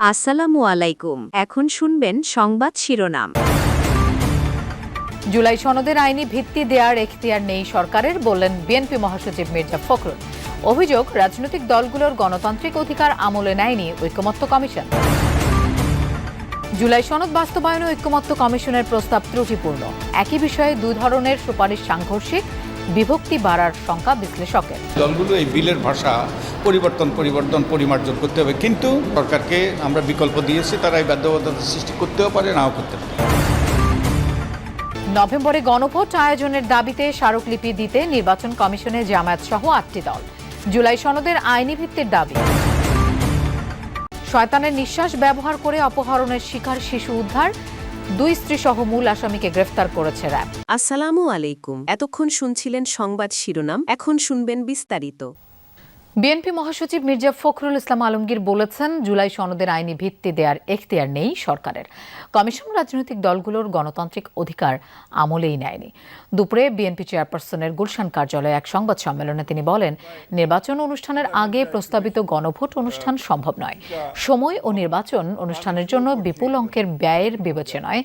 আসসালামু আলাইকুম। এখন শুনবেন সংবাদ শিরোনাম। জুলাই সনদের আইনি ভিত্তি দেওয়ার এখতিয়ার নেই সরকারের বললেন বিএনপি মহাসচিব মির্জা ফখরুল। অভিযোগ, রাজনৈতিক দলগুলোর গণতান্ত্রিক অধিকার আমলে নেয়নি ঐকমত্য কমিশন। জুলাই সনদ বাস্তবায়নে ঐকমত্য কমিশনের প্রস্তাব ত্রুটিপূর্ণ। একই বিষয়ে দুই ধরনের সুপারিশ সাংঘর্ষিক বিভক্তি বাড়ার শঙ্কা বিশ্লেষকের। দলগুলো এই বিলের ভাষা পরিবর্তন পরিবর্তন পরিমার্জন করতে হবে। কিন্তু সরকারকে আমরা বিকল্প দিয়েছি তারা এই বাধ্যবাধকতা সৃষ্টি করতেও পারে নাও করতে পারে। নভেম্বরে গণভোট আয়োজনের দাবিতে স্মারকলিপি দিতে নির্বাচন কমিশনে জামায়াত সহ আটটি দল। জুলাই সনদের আইনি ভিত্তির দাবি। শয়তানের নিঃশ্বাস ব্যবহার করে অপহরণের শিকার শিশু উদ্ধার দুই স্ত্রী সহ মূল আসামিকে গ্রেফতার করেছে র্যাব। আসসালামু আলাইকুম। এতক্ষণ শুনছিলেন সংবাদ শিরোনাম, এখন শুনবেন বিস্তারিত। বিএনপি মহাসচিব মির্জা ফখরুল ইসলাম আলমগীর বলেছেন, জুলাই সনদের আইনি ভিত্তি দেওয়ার এখতিয়ার নেই সরকারের। কমিশন রাজনৈতিক দলগুলোর গণতান্ত্রিক অধিকার আমলেই নেয়নি। দুপুরে বিএনপি চেয়ারপারসনের গুলশান কার্যালয়ে এক সংবাদ সম্মেলনে তিনি বলেন, নির্বাচন অনুষ্ঠানের আগে প্রস্তাবিত গণভোট অনুষ্ঠান সম্ভব নয়। সময় ও নির্বাচন অনুষ্ঠানের জন্য বিপুল অঙ্কের ব্যয়ের বিবেচনায়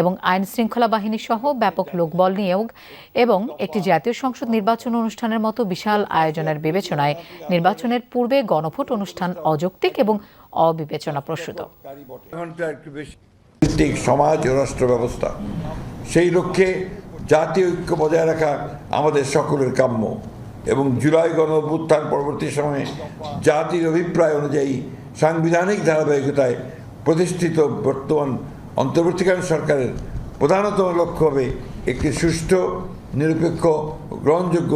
এবং আইন শৃঙ্খলা বাহিনী সহ ব্যাপক লোকবল নিয়োগ এবং একটি জাতীয় সংসদ নির্বাচন অনুষ্ঠানের মতো বিশাল আয়োজনের বিবেচনায় নির্বাচনের পূর্বে গণভোট অনুষ্ঠান অযৌক্তিক এবং অবিবেচনা প্রসূত। সমাজ ও রাষ্ট্র ব্যবস্থা, সেই লক্ষ্যে জাতীয় ঐক্য বজায় রাখা আমাদের সকলের কাম্য এবং জুলাই গণ অভ্যুত্থান পরবর্তী সময়ে জাতির অভিপ্রায় অনুযায়ী সাংবিধানিক ধারাবাহিকতায় প্রতিষ্ঠিত বর্তমান অন্তর্বর্তীকালীন সরকারের প্রধানতম লক্ষ্য হবে একটি সুষ্ঠু, নিরপেক্ষ গ্রহণযোগ্য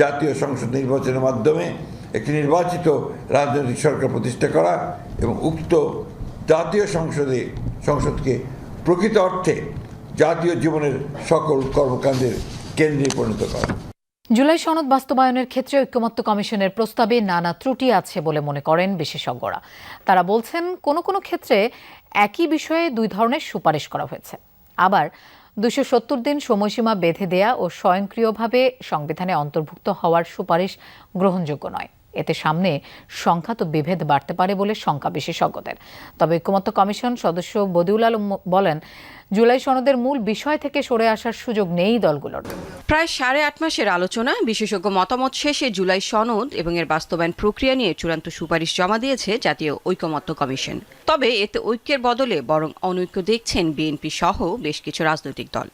জাতীয় সংসদ নির্বাচনের মাধ্যমে একটি নির্বাচিত রাজনৈতিক সরকার প্রতিষ্ঠা করা এবং উক্ত জাতীয় সংসদে, সংসদকে প্রকৃত অর্থে জাতীয় জীবনের সকল কর্মকাণ্ডের কেন্দ্রে পরিণত করা। জুলাই সনদ বাস্তবায়নের ক্ষেত্রে ঐক্যমত্য কমিশনের প্রস্তাবে নানা ত্রুটি আছে বলে মনে করেন বিশেষজ্ঞরা। তারা বলছেন, কোনো কোনো ক্ষেত্রে একই বিষয়ে দুই ধরনের সুপারিশ করা হয়েছে। আবার দুশো সত্তর দিন সময়সীমা বেঁধে দেয়া ও স্বয়ংক্রিয়ভাবে সংবিধানে অন্তর্ভুক্ত হওয়ার সুপারিশ গ্রহণযোগ্য নয়। এতে সামনে সংখ্যাত বিভেদ বাড়তে পারে বলে শঙ্কা বিশেষজ্ঞদের। তবে ঐক্যমত্য কমিশন সদস্য বদিউল আলম বলেন, জুলাই সনদের মূল বিষয় থেকে সরে আসার সুযোগ নেই দলগুলোর। প্রায় সাড়ে আট মাসের আলোচনা বিশেষজ্ঞ মতামত শেষে জুলাই সনদ এবং এর বাস্তবায়ন প্রক্রিয়া নিয়ে চূড়ান্ত সুপারিশ জমা দিয়েছে জাতীয় ঐকমত্য কমিশন। তবে এতে ঐক্যের বদলে বরং অনৈক্য দেখছেন বিএনপি সহ বেশ কিছু রাজনৈতিক দল।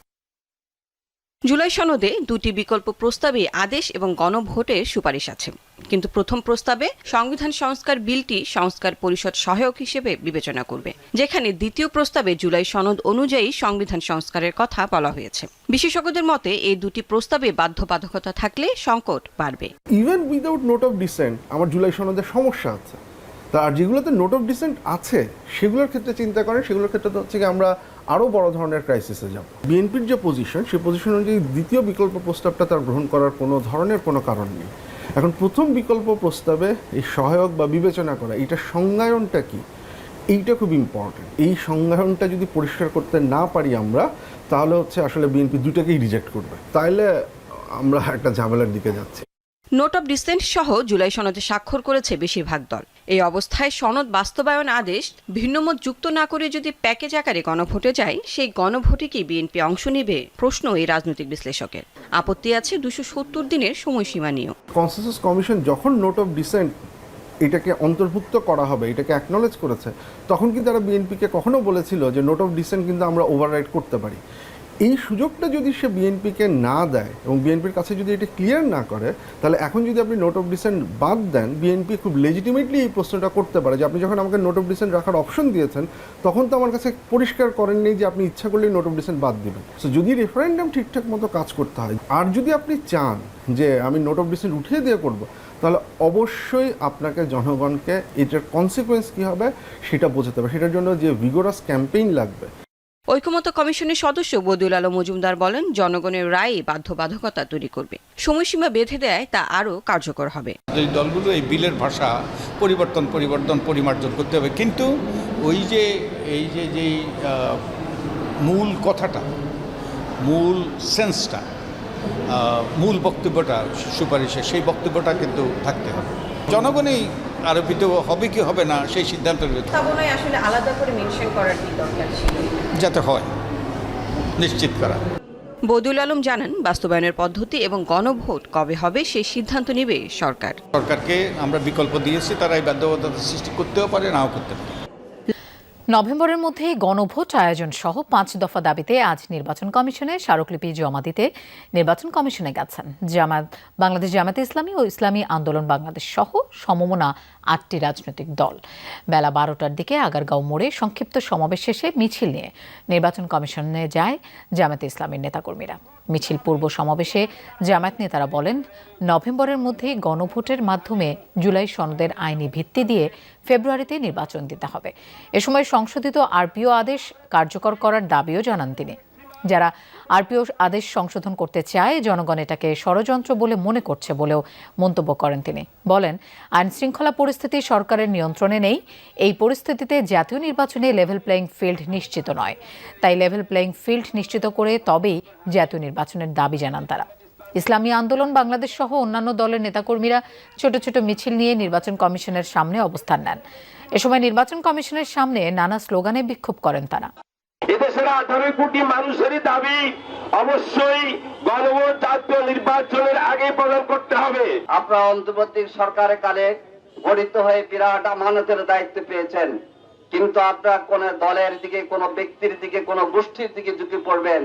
জুলাই সনদে দুটি বিকল্প প্রস্তাবে আদেশ এবং গণভোটের সুপারিশ আছে। কিন্তু প্রথম প্রস্তাবে সংবিধান সংস্কার বিলটি সংস্কার পরিষদ সহায়ক হিসেবে বিবেচনা করবে। যেখানে দ্বিতীয় প্রস্তাবে জুলাই সনদ অনুযায়ী সংবিধান সংস্কারের কথা বলা হয়েছে। বিশেষজ্ঞদের মতে, এই দুটি প্রস্তাবে বাধ্যবাধকতা থাকলে সংকট বাড়বে। Even without note of dissent আমার জুলাই সনদের সমস্যা আছে। আর যেগুলোতে নোট অফ ডিসেন্ট আছে, সেগুলোর ক্ষেত্রে চিন্তা করেন, সেগুলোর ক্ষেত্রে হচ্ছে আমরা আরও বড় ধরনের ক্রাইসিসে যাব। বিএনপির যে পজিশন সেই পজিশন অনুযায়ী দ্বিতীয় বিকল্প প্রস্তাবটা তার গ্রহণ করার কোনো ধরনের কোনো কারণ নেই। এখন প্রথম বিকল্প প্রস্তাবে এই সহায়ক বা বিবেচনা করা এটা সংজ্ঞায়নটা কি? এইটা খুব ইম্পর্টেন্ট এই সংজ্ঞায়নটা যদি পরিষ্কার করতে না পারি আমরা, তাহলে হচ্ছে আসলে বিএনপি দুটাকেই রিজেক্ট করবে। তাইলে আমরা একটা ঝামেলার দিকে যাচ্ছি। নোট অফ ডিসেন্ট সহ জুলাই সনদে স্বাক্ষর করেছে বেশিরভাগ দল। এই অবস্থায় সনদ বাস্তবায়ন আদেশ ভিন্নমত যুক্ত না করে যদি প্যাকেজ আকারে গণভোটে যায়, সেই গণভোটে কি বিএনপি অংশ নেবে? প্রশ্ন এই রাজনৈতিক বিশ্লেষকের। আপত্তি আছে দুশো সত্তর দিনের সময়সীমা নিয়েও। কনসেনসাস কমিশন যখন নোট অফ ডিসেন্ট এটাকে অন্তর্ভুক্ত করা হবে, এটাকে অ্যাকনোলেজ করেছে, তখন কিন্তু তারা বিএনপিকে কখনো বলেছিল যে নোট অফ ডিসেন্ট কিন্তু আমরা ওভাররাইড করতে পারি। এই সুযোগটা যদি সে বিএনপিকে না দেয় এবং বিএনপির কাছে যদি এটা ক্লিয়ার না করে, তাহলে এখন যদি আপনি নোট অফ ডিসেন্ট বাদ দেন, বিএনপি খুব লেজিটিমেটলি এই প্রশ্নটা করতে পারে যে আপনি যখন আমাকে নোট অফ ডিসেন্ট রাখার অপশন দিয়েছেন, তখন তো আমার কাছে পরিষ্কার করেননি যে আপনি ইচ্ছা করলেই নোট অফ ডিসেন্ট বাদ দেবেন। সো যদি রেফারেন্ডাম ঠিকঠাক মতো কাজ করতে হয়, আর যদি আপনি চান যে আমি নোট অফ ডিসেন্ট উঠিয়ে দিয়ে করব, তাহলে অবশ্যই আপনাকে জনগণকে এটার কনসিকোয়েন্স কী হবে সেটা বোঝাতে হবে। সেটার জন্য যে ভিগোরাস ক্যাম্পেইন লাগবে। ঐকমত্য কমিশনের সদস্য বদিউল আলম মজুমদার বলেন, জনগণের রায় বাধ্যবাধকতা তৈরি করবে। সময়সীমা বেঁধে দেয়, তা আরও কার্যকর হবে। এই দলগুলো এই বিলের ভাষা, পরিবর্তন পরিবর্তন, পরিমার্জন করতে হবে, কিন্তু ওই যে, এই যে যেই মূল কথাটা, মূল সেন্সটা মূল বক্তব্যটা সুপারিশে, সেই বক্তব্যটা কিন্তু থাকতে হবে। জনগণই আরোপিত হবে কি হবে না সেই সিদ্ধান্ত স্থাপনায় আসলে আলাদা করে মেনশন করার কি দরকার ছিল? যাতে হয় নিশ্চিত করা। বদুল আলম জানান বাস্তবায়নের পদ্ধতি এবং গণভোট কবে হবে সেই সিদ্ধান্ত নেবে সরকার। সরকারকে আমরা বিকল্প দিয়েছি তারা এই বাধ্যবাধকতা সৃষ্টি করতেও পারে নাও করতে পারে। নভেম্বরের মধ্যে গণভোট আয়োজন সহ পাঁচ দফা দাবিতে আজ নির্বাচন কমিশনে স্মারকলিপি জমা দিতে নির্বাচন কমিশনে গেছেন। জামাত বাংলাদেশ জামাতে ইসলামী ও ইসলামী আন্দোলন বাংলাদেশ সহ সমমনা আটটি রাজনৈতিক দল। বেলা বারোটার দিকে আগারগাঁও মোড়ে সংক্ষিপ্ত সমাবেশ শেষে মিছিল নিয়ে নির্বাচন কমিশনে যায় জামাতে ইসলামীর নেতাকর্মীরা। মিছিল পূর্ব সমাবেশে জামায়াত নেতারা বলেন, নভেম্বরের মধ্যে গণভোটের মাধ্যমে জুলাই সনদের আইনি ভিত্তি দিয়ে ফেব্রুয়ারিতে নির্বাচন দিতে হবে। এ সময় সংশোধিত আরপিও আদেশ কার্যকর করার দাবিও জানান তিনি। যারা আরপিও আদেশ সংশোধন করতে চায়, জনগণ এটাকে ষড়যন্ত্র বলে মনে করছে বলেও মন্তব্য করেন তিনি। বলেন আইন শৃঙ্খলা পরিস্থিতি সরকারের নিয়ন্ত্রণে নেই। এই পরিস্থিতিতে জাতীয় নির্বাচনে লেভেল প্লেয়িং ফিল্ড নিশ্চিত নয়। তাই লেভেল প্লেয়িং ফিল্ড নিশ্চিত করে তবেই জাতীয় নির্বাচনের দাবি জানান তারা। ইসলামী আন্দোলন, বাংলাদেশ সহ অন্যান্য দলের নেতাকর্মীরা ছোট ছোট মিছিল নিয়ে নির্বাচন কমিশনের সামনে অবস্থান নেন। এ সময় নির্বাচন কমিশনের সামনে নানা স্লোগানে বিক্ষোভ করেন তারা। এদেশের আঠারো কোটি মানুষেরই দাবি, অবশ্যই গণভোট জাতীয় নির্বাচনের আগে প্রদান করতে হবে। আপনারা অন্তর্বর্তী সরকারের কালে গঠিত হয়ে বিরাট আমানতের দায়িত্ব পেয়েছেন। কিন্তু আপনার কোন দলের দিকে, কোন ব্যক্তির দিকে, কোন গোষ্ঠীর দিকে ঝুঁকে পড়বেন।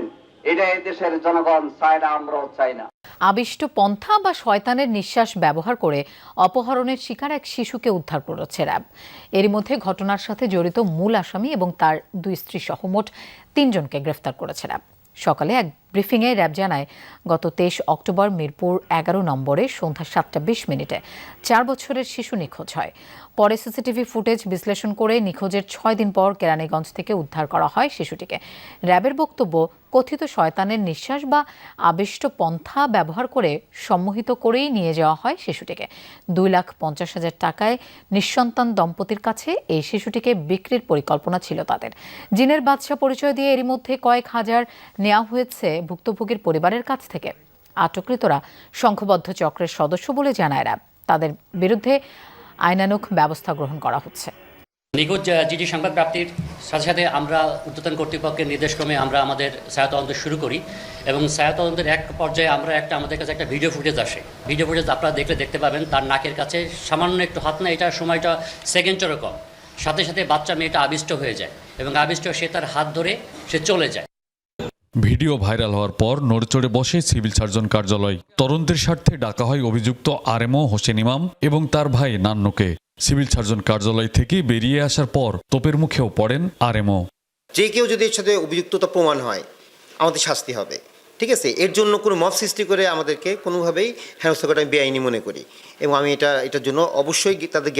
এটা এই দেশের জনগণ চায় না আমরাও চাই না। আবিষ্ট পন্থা বা শয়তানের নিঃশ্বাস ব্যবহার করে অপহরণের শিকার এক শিশুকে উদ্ধার করেছে র্যাব। এর মধ্যে ঘটনার সাথে জড়িত মূল আসামি এবং তার দুই স্ত্রী সহ মোট তিনজনকে গ্রেফতার করেছে র্যাব। সকালে এক ব্রিফিংয়ে র্যাব জানায়, গত তেইশ অক্টোবর মিরপুর এগারো নম্বরে সন্ধ্যা সাতটা বিশ মিনিটে চার বছরের শিশু নিখোঁজ হয়। পরে সিসিটিভি ফুটেজ বিশ্লেষণ করে নিখোঁজের ছয় দিন পর কেরানীগঞ্জ থেকে উদ্ধার করা হয় শিশুটিকে। র্যাবের বক্তব্য, কথিত শয়তানের নিঃশ্বাস বা আবিষ্ট পন্থা ব্যবহার করে সম্মোহিত করেই নিয়ে যাওয়া হয় শিশুটিকে। দুই লাখ পঞ্চাশ হাজার টাকায় নিঃসন্তান দম্পতির কাছে এই শিশুটিকে বিক্রির পরিকল্পনা ছিল তাদের। জিনের বাদশা পরিচয় দিয়ে এরই মধ্যে কয়েক হাজার নেওয়া হয়েছে ভুক্তভোগীর পরিবারের কাছ থেকে। আটককৃতরা সংঘবদ্ধ চক্রের সদস্য বলে জানায় র্যাব তাদের বিরুদ্ধে আইনানুক ব্যবস্থা গ্রহণ করা হচ্ছে। নিখোঁজ জিডি সংবাদ প্রাপ্তির সাথে সাথে আমরা উদ্যোতন কর্তৃপক্ষের নির্দেশক্রমে আমরা আমাদের ছায়া তদন্ত শুরু করি এবং ছায়া তদন্তের এক পর্যায়ে আমরা একটা, আমাদের কাছে একটা ভিডিও ফুটেজ আসে। ভিডিও ফুটেজ আপনারা দেখলে দেখতে পাবেন, তার নাকের কাছে সামান্য একটু হাত না এটার সময়টা সেকেন্ডেরও কম। সাথে সাথে বাচ্চা মেয়েটা আবিষ্ট হয়ে যায় এবং আবিষ্ট সে তার হাত ধরে সে চলে যায়। ভিডিও ভাইরাল হওয়ার পর নড়চড়ে বসে সিভিল সার্জন কার্যালয়। তদন্তের স্বার্থে ডাকা হয় অভিযুক্ত আর আরএমও হোসেন ইমাম এবং তার ভাই নান্নুকে। সিভিল সার্জন কার্যালয় থেকে বেরিয়ে আসার পর তোপের মুখেও পড়েন আর আরএমও। যে কেউ যদি এর সাথে অভিযুক্ততা প্রমাণ হয়, আমাদের শাস্তি হবে। ঠিক আছে? এর জন্য কোনো মত সৃষ্টি করে আমাদেরকে কোনোভাবেই হেনস্থা করা আমি বেআইনি মনে করি। এবং আমি এটা, এটার জন্য অবশ্যই তাদেরকে